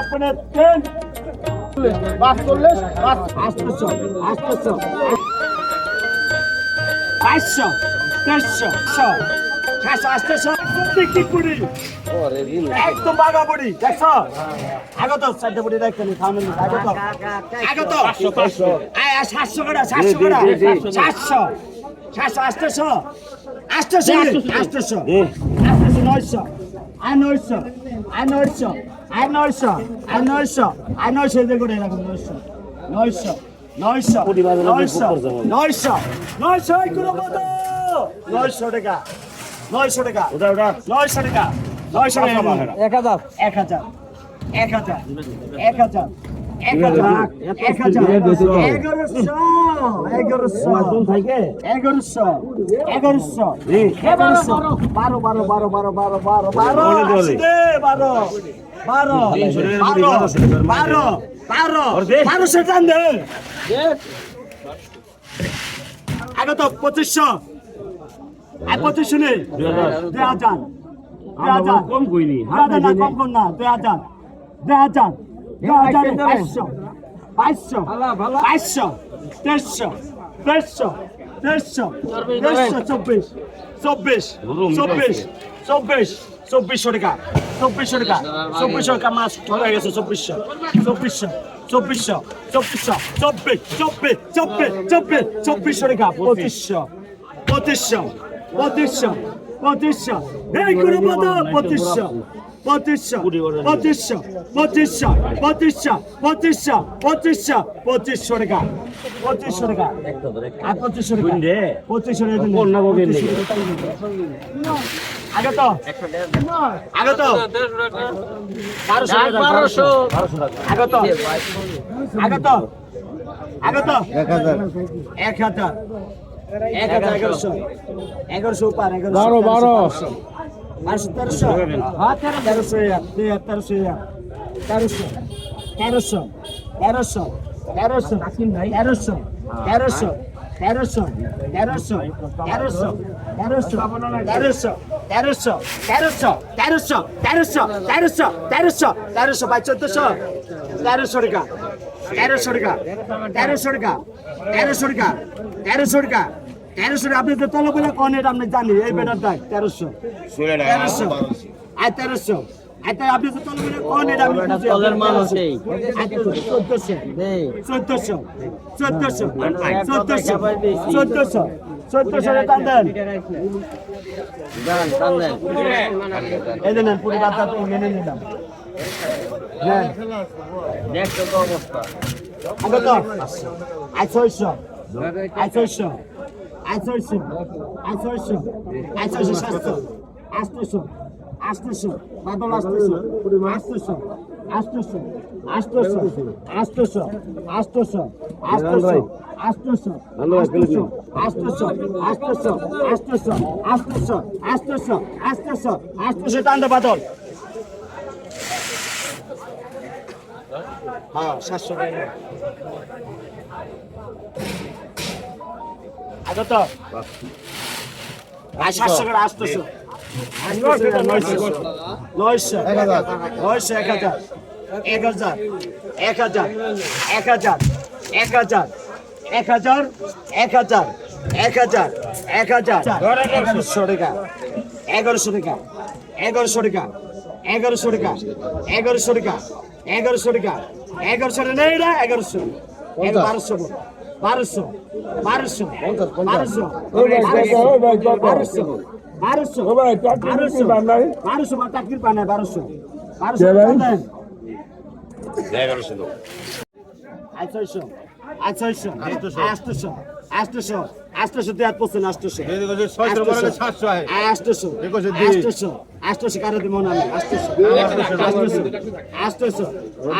আপনার train bus করলে বাস আসতেছো আসতেছো পাঁচশো তেরশো ছশো আসতেছো টিকিট একদম বাঘা বুড়ি দেখছ? আগত চারটে বুড়ি দেখতেন খাওয়ানো আগত। আগত। সাতশো করে সাতশো করে সাতশো। সাতশো আটশো আটশো আটশো আটশো নয়শো। আয় নয়শো। আয় নয়শো। আয় নয়শো। আয় নয়শো। আয় নয়শো এদের করে এরকম নয়শো। নয়শো নয়শো নয়শো নয়শো। নয়শো করে কত? নয়শো টাকা। নয়শো টাকা। নয়শো টাকা নয়শো টাকা। এক হাজার। এক হাজার। এক হাজার। এক হাজার। বারো বারো। বারো বারো বারো বারো বারো বারো বারো বারো। বারো। বারো। বারোশো টান দে। আগে তো পঁচিশশো। আর পঁচিশশো নেই। দুই হাজার। দুই হাজার কম কইনি হাজার না কম কর না দুই হাজার দুই হাজার দুই হাজার বাইশশো বাইশশো বাইশশো তেইশশো তেইশশো তেইশশো তেইশশো চব্বিশ চব্বিশ চব্বিশ চব্বিশ চব্বিশশো টাকা চব্বিশশো টাকা চব্বিশশো টাকা মাছ ধরা গেছে চব্বিশশো চব্বিশশো চব্বিশশো চব্বিশশো চব্বিশ চব্বিশ চব্বিশ চব্বিশ চব্বিশশো টাকা পঁচিশশো পঁচিশশো পঁচিশশো পঁচিশশো এই করে বলো পঁচিশশো পঁচিশশো পঁচিশশো পঁচিশশো পঁচিশশো পঁচিশশো পঁচিশশো পঁচিশশো টাকা পঁচিশশো টাকা আর পঁচিশশো টাকা পঁচিশশো টাকা দিলে। কোন না বলবেন নাকি? আগে তো আগে তো বারোশো। টাকা, বারোশো। আগে তো আগে তো আগে তো এক হাজার এক হাজার। এক হাজার। এগারোশো এগারোশো পার এগারোশো বারো, বারো। বারোশো তেরোশো হ্যাঁ তেরো তেরোশো এক দুই এক তেরোশো এক তেরোশো তেরোশো তেরোশো তেরোশো তেরোশো তেরোশো তেরোশো তেরোশো তেরোশো তেরোশো তেরোশো তেরোশো তেরোশো তেরোশো তেরোশো তেরোশো তেরোশো তেরোশো বাই চোদ্দশো তেরোশো টাকা তেরোশো টাকা তেরোশো টাকা তেরোশো টাকা তেরোশো টাকা তেরোশো আপনি তো তলব বলে কন এটা আপনি জানি এই বেটার দায় তেরোশো। তেরোশো। আর তেরোশো। আপনি তো তলব বলে কন এটা আমি চোদ্দশো। চোদ্দশো চোদ্দশো চোদ্দশো চোদ্দশো। টান দেন। এই দেন পুরো বাচ্চা মেনে নিলাম। হ্যাঁ দেখছ তো অবস্থা আগে তো আই ছয়শো আই ছয়শো আই ছয়শো আই ছয়শো আই ছয়শো সাতশো আটশোশো আটশোশো বাদল আটশোশো আটশোশো আটশোশো আটশোশো আটশোশো আটশোশো আটশোশো আটশোশো আটশোশো আটশোশো আটশোশো আটশোশো আটশোশো আটশোশো আটশোশো আটশোশো টান্দে বাদল হ্যাঁ সাতশো টাকা আগত আর সাতশো করে আসতেছো নয়শো নয়শো এক হাজার এক হাজার এক হাজার এক হাজার এক হাজার এক হাজার এক হাজার এক হাজার এক হাজার এগারোশো টাকা এগারোশো টাকা এগারোশো টাকা এগারোশো টাকা এগারোশো টাকা এগারোশো টাকা এগারোশো নেই না এগারোশো। বারোশো বারোশো। বারোশো। বারোশো। বারোশো। বারোশো। বারোশো। বারোশো। বা চাকরির পায় না বারোশো। বারোশো দেন আটশোশো আটশোশো আটশোশো আটশোশো দেওয়ার পড়ছেন আটশোশো আটশোশো আটশোশো আটশোশো কারও দিব না আমি আটশোশো আটশোশো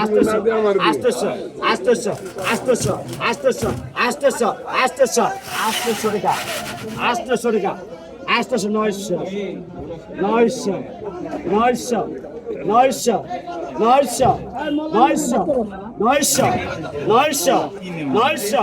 আটশোশো আটশোশো আটশোশো আটশোশো আটশোশো আটশোশো আটশোশো আটশোশো টাকা আটশোশো টাকা নয়শো নয়শো নয়শো নয়শো নয়শো নয়শো নয়শো নয়শো নয়শো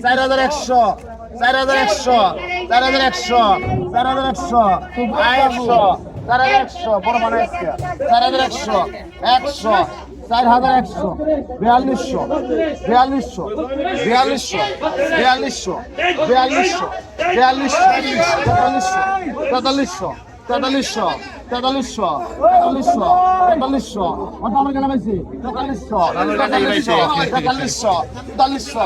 একশো চার হাজার একশো চার হাজার একশো চার হাজার একশো চার হাজার একশো একশো চার হাজার একশো, বড় মানে চার হাজার একশো একশো, চার হাজার একশো, বিয়াল্লিশশো বিয়াল্লিশশো বিয়াল্লিশশো বিয়াল্লিশশো বিয়াল্লিশশো বিয়াল্লিশশো, তেতাল্লিশশো তেতাল্লিশশো তেতাল্লিশশো তেতাল্লিশশো তেতাল্লিশশো তেতাল্লিশশো। ওটা আমার কেন পাইছি? তেতাল্লিশশো তেতাল্লিশশো তেতাল্লিশশো তেতাল্লিশশো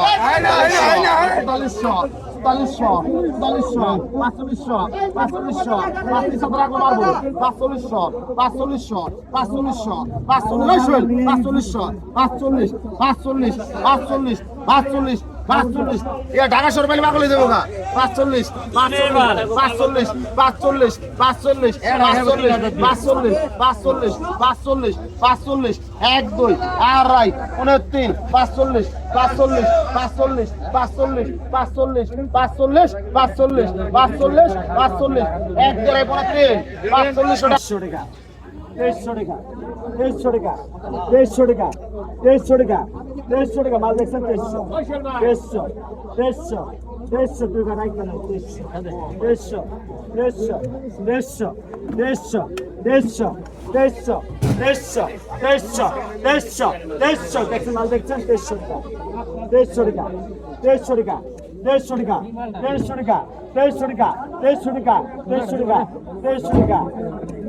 তেতাল্লিশশো তেতাল্লিশশো তেতাল্লিশশো পাঁচচল্লিশশো পাঁচচল্লিশশো পাঁচচল্লিশশো করে আগে মারবো। পাঁচচল্লিশশো পাঁচচল্লিশশো পাঁচচল্লিশশো, পাঁচচল্লিশ পাঁচচল্লিশশো, পাঁচচল্লিশ পাঁচচল্লিশ পাঁচচল্লিশ পাঁচচল্লিশ পাঁচচল্লিশ এ ঢাকা পাঁচচল্লিশ পাঁচচল্লিশ পাঁচচল্লিশ পাঁচচল্লিশ পাঁচচল্লিশ পাঁচচল্লিশ পাঁচচল্লিশ পাঁচচল্লিশ পাঁচচল্লিশ এক দুই আড়াই উনতিন পাঁচচল্লিশ পাঁচচল্লিশ পাঁচচল্লিশ পাঁচচল্লিশ পাঁচচল্লিশ পাঁচচল্লিশ পাঁচচল্লিশ পাঁচচল্লিশ পাঁচচল্লিশ এক দেড়াই পনেরো তিন পাঁচচল্লিশ টাকা তেইশশো টাকা তেইশশো টাকা তেইশশো টাকা তেইশশো টাকা তেইশশো টাকা মাল দেখছেন তেইশশো তেইশশো তেইশশো তেইশশো টাকা রাখবে না তেইশশো তেইশশো তেইশশো তেইশশো তেইশশো তেইশশো তেইশশো তেইশশো তেইশশো তেইশশো তেইশশো দেখছেন মাল দেখছেন তেইশশো টাকা তেইশশো টাকা তেইশশো টাকা তেইশশো টাকা তেইশশো টাকা তেইশশো টাকা তেইশশো টাকা টাকা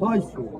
快小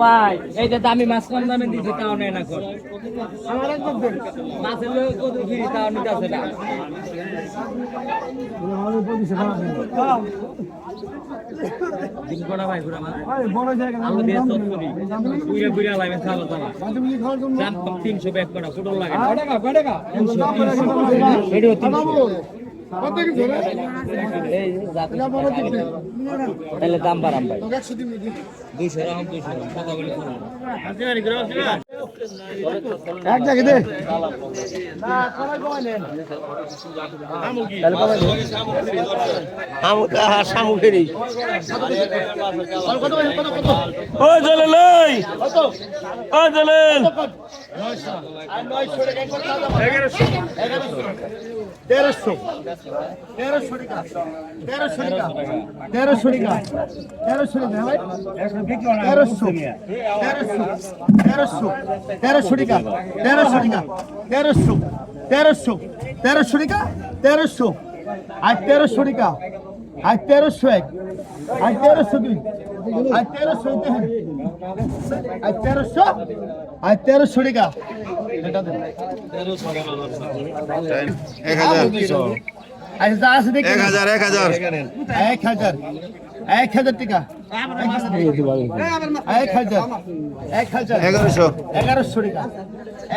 ভাই এই যে দামি মাছ কম দামে দিছি তাও নেই না কর। মাছের লোক কত ফিরি তাও নিতে আসে না দিন ভাই তিনশো ব্যাগ করা ফুটল লাগে। এটিও তিনশো। এই জাতি। তাহলে দাম বাড়াম ভাই। দুইশো রাম দুইশো কথা বলে এক জায়গায় দে। তেরোশো তেরোশো টাকা তেরোশো টাকা তেরোশো টাকা তেরোশো টাকা তেরোশো তেরোশো তেরোশো তেরোশো টাকা তেরোশো টাকা তেরোশো তেরোশো তেরোশো টাকা তেরোশো। আর তেরোশো টাকা আর তেরোশো এক আর তেরোশো দুই আর তেরোশো দেখেন আর তেরোশো আর তেরোশো টাকা। এক হাজার। আচ্ছা আছে দেখি এক হাজার এক হাজার। এক হাজার। এক হাজার টাকা। এক হাজার। এক হাজার। এগারোশো। এগারোশো টাকা।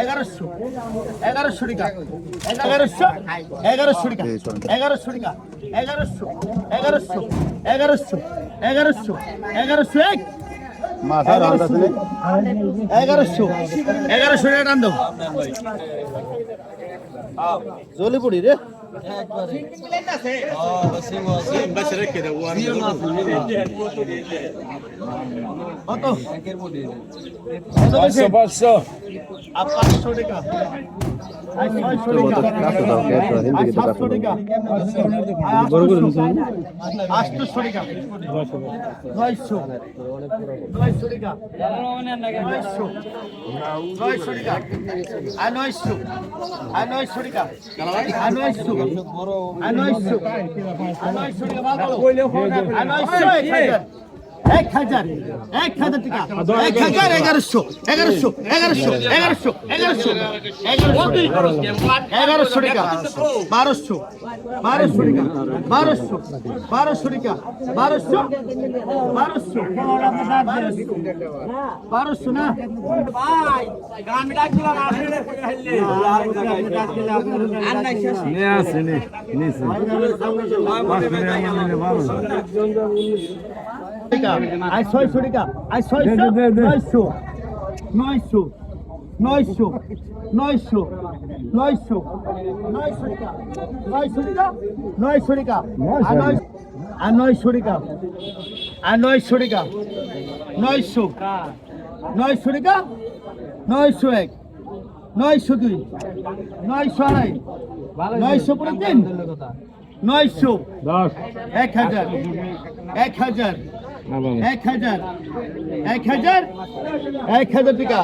এগারোশো। এগারোশো টাকা। এগারোশো। এগারোশো টাকা। এগারোশো টাকা। এগারোশো। এগারোশো। এগারোশো। এগারোশো। এগারোশো এক। এগারোশো। এগারোশো। এগারোশো টাকা টান দাও। জলি পড়ি রে। পাঁচশো পাঁচশো পাঁচশো টাকা নয়শো টাকা নয়শো নয়শো এক হাজার এক হাজার এক হাজার টাকা এক হাজার এগারোশো। এগারোশো এগারোশো এগারোশো এগারোশো এগারোশো এগারোশো টাকা বারোশো বারোশো টাকা বারোশো বারোশো টাকা বারোশো বারোশো বারোশো না? টাকা। আই ছয়শো টাকা। আই ছয়শো। নয়শো। নয়শো। নয়শো। নয়শো। নয়শো। নয়শো টাকা। নয়শো টাকা। নয়শো টাকা। আর নয় আর নয়শো টাকা। আর নয়শো টাকা। নয়শো। নয়শো টাকা। নয়শো এক। নয়শো দুই। নয়শো আড়াই। নয়শো পরে তিন নয়শো। এক হাজার। এক হাজার। এক হাজার। এক হাজার? এক হাজার টাকা।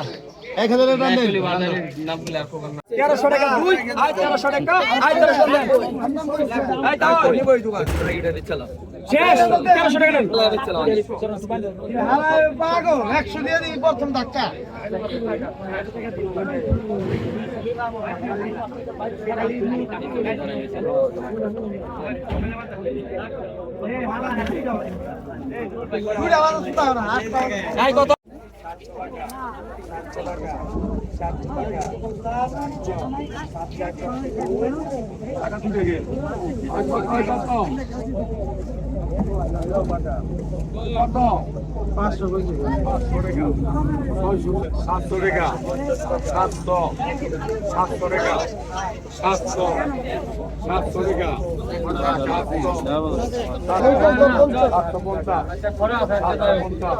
এক হাজার টাকা দেন। তেরোশো টাকা। দুই আয় তেরোশো টাকা। আয় তেরোশো টাকা। শেষ। তেরোশো টাকা একশো দিয়ে দিই প্রথম ধাক্কা। সাতশো টাকা সাতশো সাতশো টাকা। সাতশো সাতশো টাকা সাতশো সাতশো পঞ্চাশ সাতশো পঞ্চাশ সাতশো পঞ্চাশ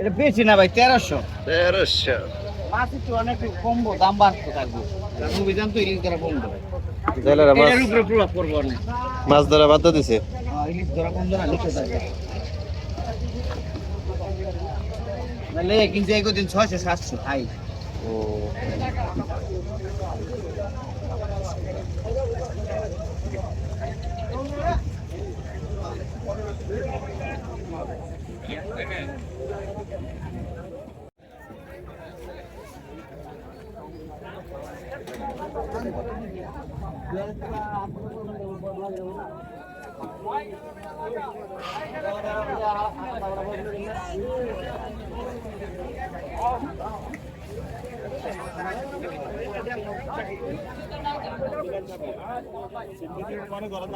এটা বেশি না ভাই তেরোশো। তেরোশো। মাছ একটু অনেক কমবো দাম বাড়তে থাকবে। অভিযান তো ইলিশ ধরা কমবে। মাছ এটার উপরে প্রভাব পড়ব না মাছ ধরা বাদ দিছে? ইলিশ ধরা কমবে না নিচে থাকবে। নাহলে কিন্তু একদিন ছয়শো সাতশো খাই যে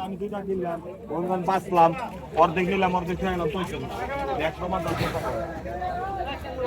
আমি দুটা কিনলাম বাঁচলাম অর্ধেক নিলাম অর্ধেক নিলাম তো একশো মাস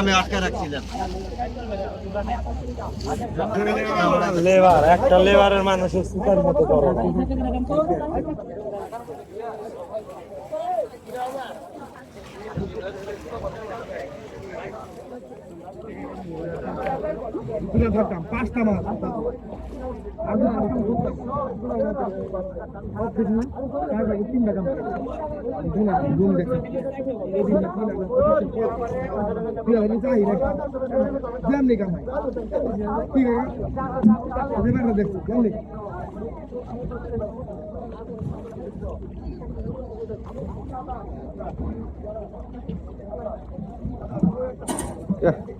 আমি আটকে রাখছিলাম লেবার একটা লেবারের মানুষের সুতার মতো করো তুলে ধরতাম পাঁচটা মাছ Yeah.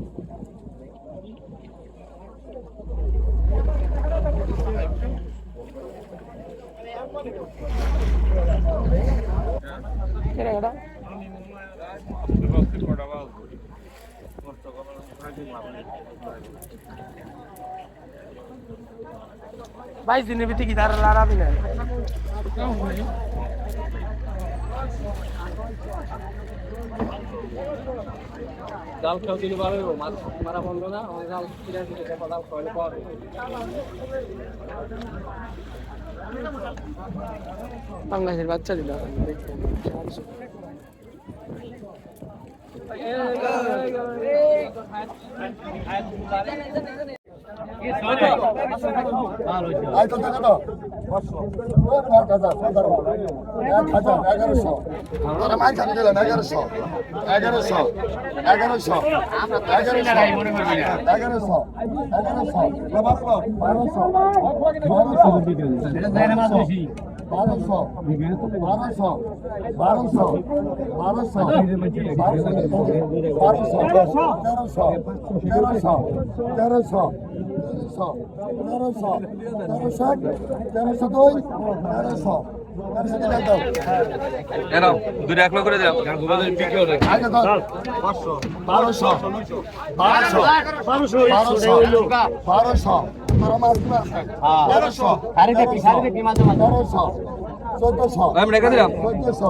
বাইশ দিনের ভিতরে কি তারা লাড়াবি না জাল খেয়েও তিনি পারবে মাছ মারা বন্ধ না আমার জাল কিনে দিলে জাল খাওয়ালে পাওয়া। বাংলাদেশের বাচ্চা দিল আই আয়তন কত এগারোশো এগারোশো এগারোশো এগারোশো এগারোশো এগারোশো বারোশো বারোশো বারোশো বারোশো বারোশো তেরোশো তেরোশো তেরোশো তেরোশো তেরোশো তেরোশো তেরোশো। তেরোশো দুই এক বারোশো বারোশো বারোশো বারোশো তেরোশো। তেরোশো চোদ্দশো আমি রেখে দিলাম। চোদ্দশো।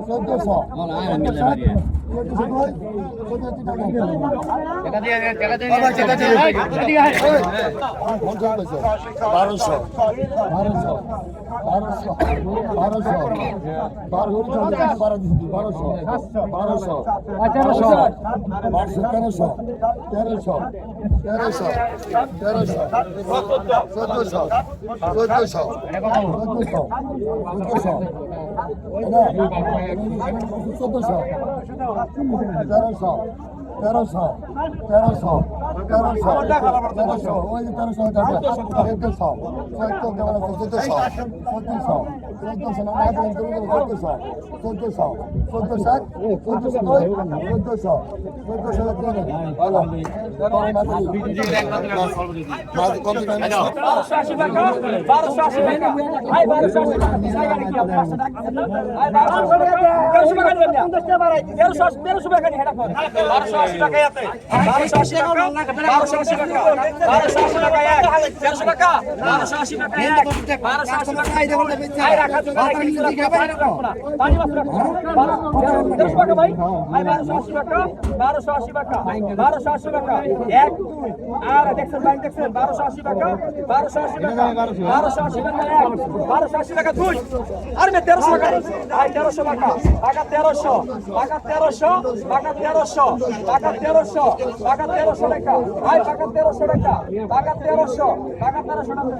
চোদ্দশো বারোশো বারোশো বারোশো বারোশো বারোশো বারোশো তেরোশো তেরোশো তেরোশো তেরোশো তেরোশো চোদ্দশো চোদ্দশো চোদ্দশো চোদ্দশো চোদ্দশো তেরোশো তেরোশো তেরোশো। তেরোশো আশি টাকা। তেরোশো টাকা। বারোশো আশি টাকা। বারোশো আশি টাকা বারোশো আশি টাকা টাকা এক টাকা টাকা টাকা টাকা টাকা টাকা টাকা দুই আর দেখছেন ভাই দেখছেন বারোশো আশি টাকা বারোশো আশি টাকা বারোশো আশি টাকা এক বারোশো আশি টাকা দুই আর মে তেরোশো টাকা ভাই তেরোশো টাকা টাকা তেরোশো টাকা তেরোশো টাকা তেরোশো টাকা তেরোশো টাকা তেরোশো টাকা। ভাই টাকা তেরোশো টাকা। টাকা তেরোশো। টাকা তেরোশো টাকা।